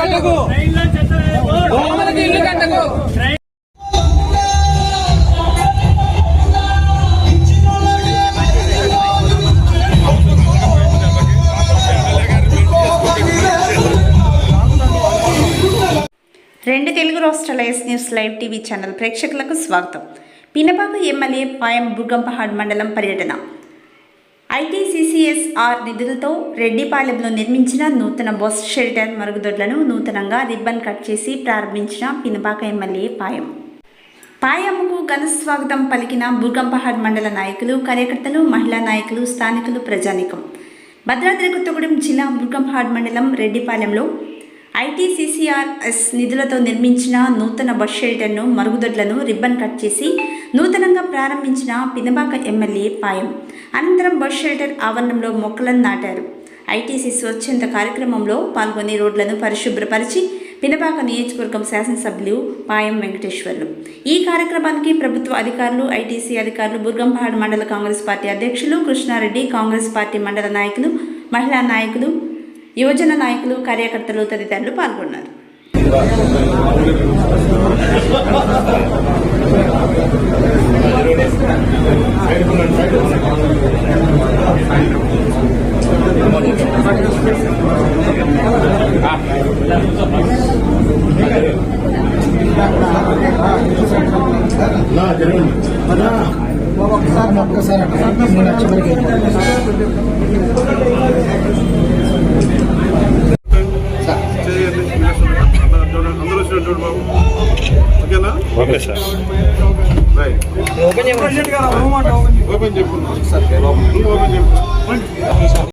కట్టకు. బొమ్మలకి ఇల్లు కట్టకు. రెండు తెలుగు రాష్ట్రాల S news live TV channel ప్రేక్షకులకు స్వాగతం. పినబాబు ఎమ్మెల్యే పాయం బుర్గంపహాడ్ మండలం పర్యటన. ఐటీసీసీఎస్ఆర్ నిధులతో రెడ్డిపాలెంలో నిర్మించిన నూతన బస్ షెల్టర్ మరుగుదొడ్లను నూతనంగా రిబ్బన్ కట్ చేసి ప్రారంభించిన పినపాక ఎమ్మెల్యే పాయం. పాయమ్మకు ఘన స్వాగతం పలికిన బుర్గంపహాడ్ మండల నాయకులు కార్యకర్తలు మహిళా నాయకులు స్థానికులు ప్రజానికం. భద్రాద్రి కొత్తగూడెం జిల్లా బుర్గంపహాడ్ మండలం రెడ్డిపాలెంలో ఐటీసీసీఆర్ఎస్ నిధులతో నిర్మించిన నూతన బస్ షెల్టర్ను మరుగుదొడ్లను రిబ్బన్ కట్ చేసి నూతనంగా ప్రారంభించిన పినబాక ఎమ్మెల్యే పాయం. అనంతరం బస్ షెల్టర్ ఆవరణంలో మొక్కలను నాటారు. ఐటీసీ స్వచ్ఛంద కార్యక్రమంలో పాల్గొని రోడ్లను పరిశుభ్రపరిచి పినబాక నియోజకవర్గం శాసనసభ్యులు పాయం వెంకటేశ్వర్లు. ఈ కార్యక్రమానికి ప్రభుత్వ అధికారులు ఐటీసీ అధికారులు బుర్గంపహాడ్ మండల కాంగ్రెస్ పార్టీ అధ్యక్షులు కృష్ణారెడ్డి కాంగ్రెస్ పార్టీ మండల నాయకులు మహిళా నాయకులు యువజన నాయకులు కార్యకర్తలు తదితరులు పాల్గొన్నారు. నా జరగండి ఒక్కసారి మూడు అందరూ వచ్చినట్టు బాబు ఓకేనా ఓకే సార్ ఓపెన్ చెప్పు ఓపెన్ చెప్పు ఓపెన్ చెప్పు